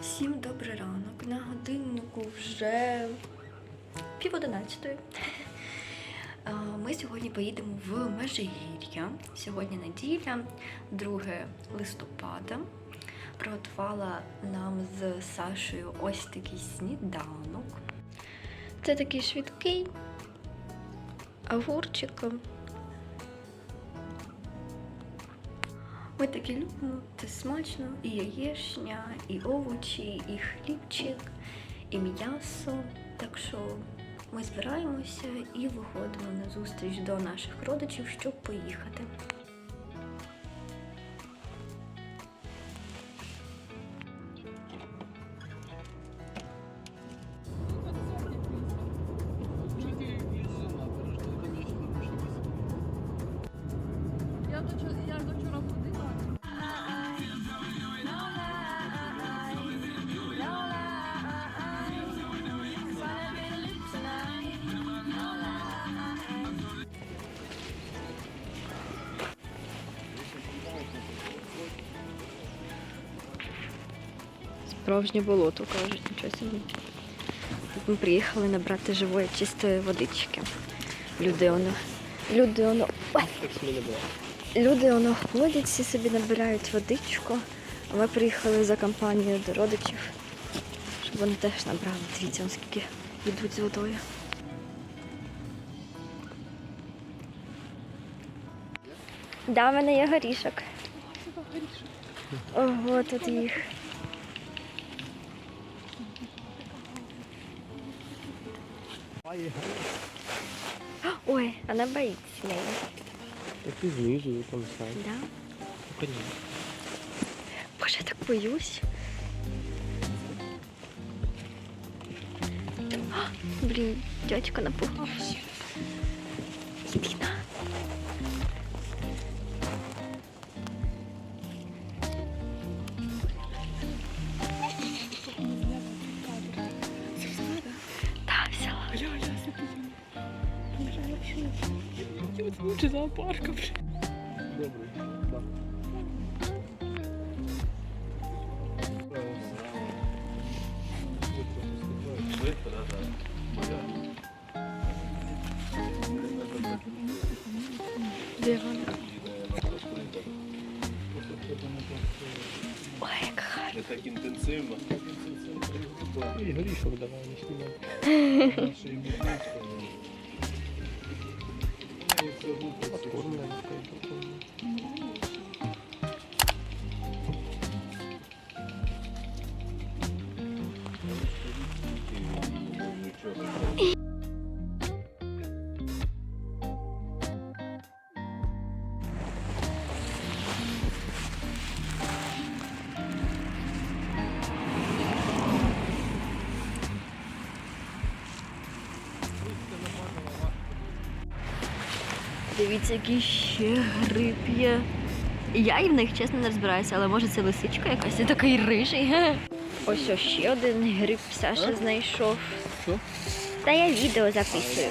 Всім добрий ранок. На годиннику вже пів одинадцятої. Ми сьогодні поїдемо в Межигір'я. Сьогодні неділя, 2 листопада. Приготувала нам з Сашею ось такий сніданок. Це такий швидкий огурчиком. Ми такі любимо, це смачно, і яєшня, і овочі, і хлібчик, і м'ясо. Так що ми збираємося і виходимо на зустріч до наших родичів, щоб поїхати. Справжнє болото, кажуть, нічого собі. Тут ми приїхали набрати живої чистої водички. Люди воно. Люди воно. Люди воно ходять, всі собі набирають водичку. А ми приїхали за компанією до родичів, щоб вони теж набрали. Дивіться, скільки йдуть з водою. Да, в мене є горішок. Ого, тут їх. Ой, она боится меня. Так і знизу там сам. Да? Понятно. Боже, я так боюсь. А, блин, дядька напугался. Іди взяла. Лучше зоопарка. Добре. Да. Де вона? Ой, як гарно. Не так інтенсивно. І горішок давай не знімай. Откормлено. Дивіться, який ще гриб є. Я і в них чесно не розбираюся, але може це лисичка якась і такий рижий. Ось ось ще один гриб Саша знайшов. Що? Та я відео записую.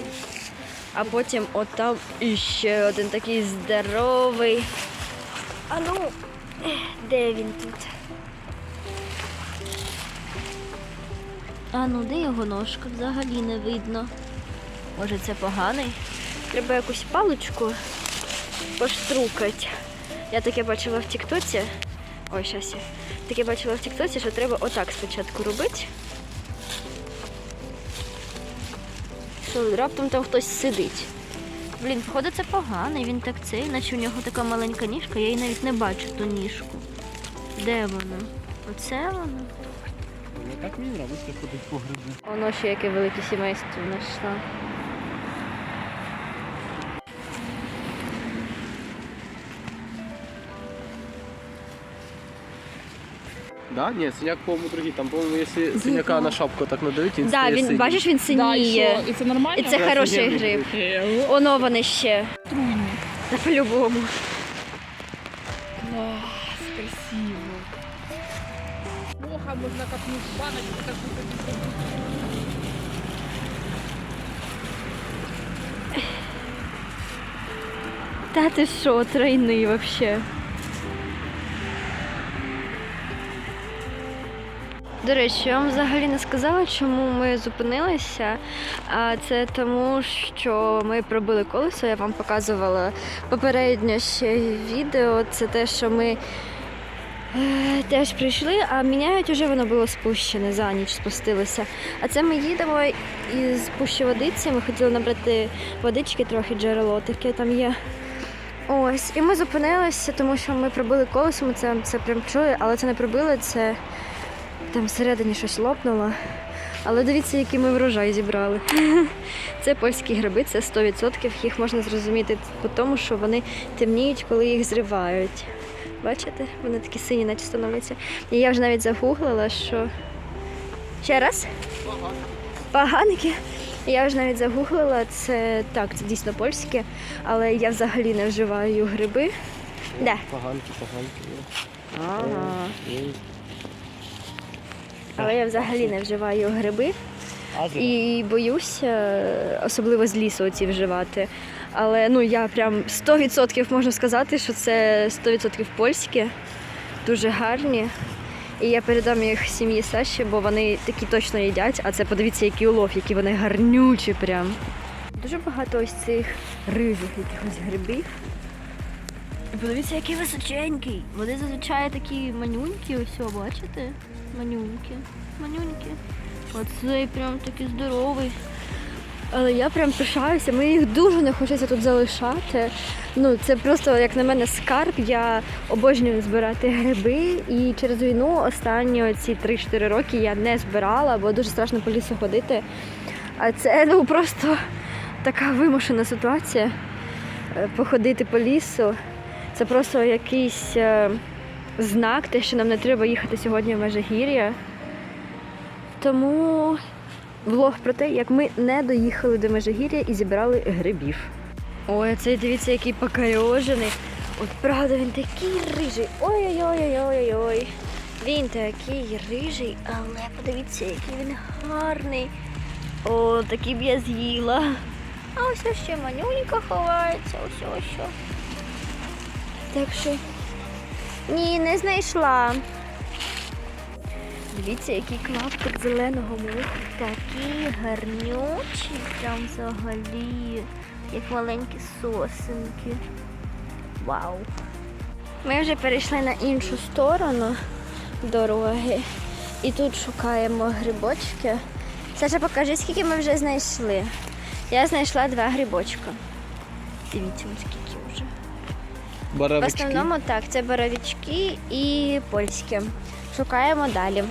А потім отам іще один такий здоровий. А ну, де він тут? А ну, де його ножка? Взагалі не видно. Може це поганий? Треба якусь паличку поштрукати. Я таке бачила в Тіктоці. Ой, щас я. Таке бачила в Тіктоці, що треба отак спочатку робити. Що раптом там хтось сидить. Блін, походу це поганий, він так цей, наче у нього така маленька ніжка, я її навіть не бачу ту ніжку. Де вона? Оце вона? Ну так мені подобається ходити по гриби. Воно ще яке велике сімейство знайшла. Да? Ні, синяк, по-моєму, другий. Там, по-моєму, якщо синяка на шапку так надавить, він Да, стає він, синій. бачиш, він Да, і синіє. що? І це нормально? І це Я хороший офігенний гриб. Е, Оно вони ще. Труйні. Та по-любому. Клас, красиво. Моха можна копнути баночку, так буде. Та ти що, тройний вообще. До речі, я вам взагалі не сказала, чому ми зупинилися. А це тому, що ми пробили колесо. Я вам показувала попередньо ще відео. Це те, що ми е, теж прийшли, а міняють уже воно було спущене за ніч, спустилося. А це ми їдемо із пущі водиці. Ми хотіли набрати водички, трохи джерело таке там є. Ось, і ми зупинилися, тому що ми пробили колесо, ми це, це прям чули, але це не пробили, це там всередині щось лопнуло. Але дивіться, який ми врожай зібрали. Це польські гриби, це 100%. Їх можна зрозуміти по тому, що вони темніють, коли їх зривають. Бачите, вони такі сині, наче становляться. І я вже навіть загуглила, що. Ще раз? Поганики. Я вже навіть загуглила, це так, це дійсно польське, але я взагалі не вживаю гриби. Де? Поганки, поганки. Ага. Але я взагалі не вживаю гриби і боюся, особливо з лісу оці вживати. Але ну я прям 100% можу сказати, що це 100% польське, дуже гарні. І я передам їх сім'ї Саші, бо вони такі точно їдять, а це подивіться, який улов, які вони гарнючі прям. Дуже багато ось цих рижих якихось грибів. Подивіться, який височенький. Вони зазвичай такі манюнькі, ось, бачите? Манюнькі. Манюнькі. Оцей прям такий здоровий. Але я прям пишаюся, мені їх дуже не хочеться тут залишати. Ну, це просто, як на мене, скарб. Я обожнюю збирати гриби. І через війну останні ці 3-4 роки я не збирала, бо дуже страшно по лісу ходити. А це ну просто така вимушена ситуація. е, Походити по лісу. Це просто якийсь е, знак, те, що нам не треба їхати сьогодні в Межигір'я. Тому влог про те, як ми не доїхали до Межигір'я і зібрали грибів. Ой, цей дивіться, який покайожений. От правда, він такий рижий. Ой-ой-ой-ой-ой-ой. Він такий рижий, але подивіться, який він гарний. О, такий б я з'їла. А ось ще манюнька ховається, ось ось. Так що. Ні, не знайшла. Дивіться, який клаптик зеленого моху. Такі гарнючі, прям взагалі, як маленькі сосенки. Вау. Ми вже перейшли на іншу сторону дороги. І тут шукаємо грибочки. Саша, покажи, скільки ми вже знайшли. Я знайшла два грибочка. Дивіться, ось скільки вже. В основному так, це боровички і польські. Шукаємо далі.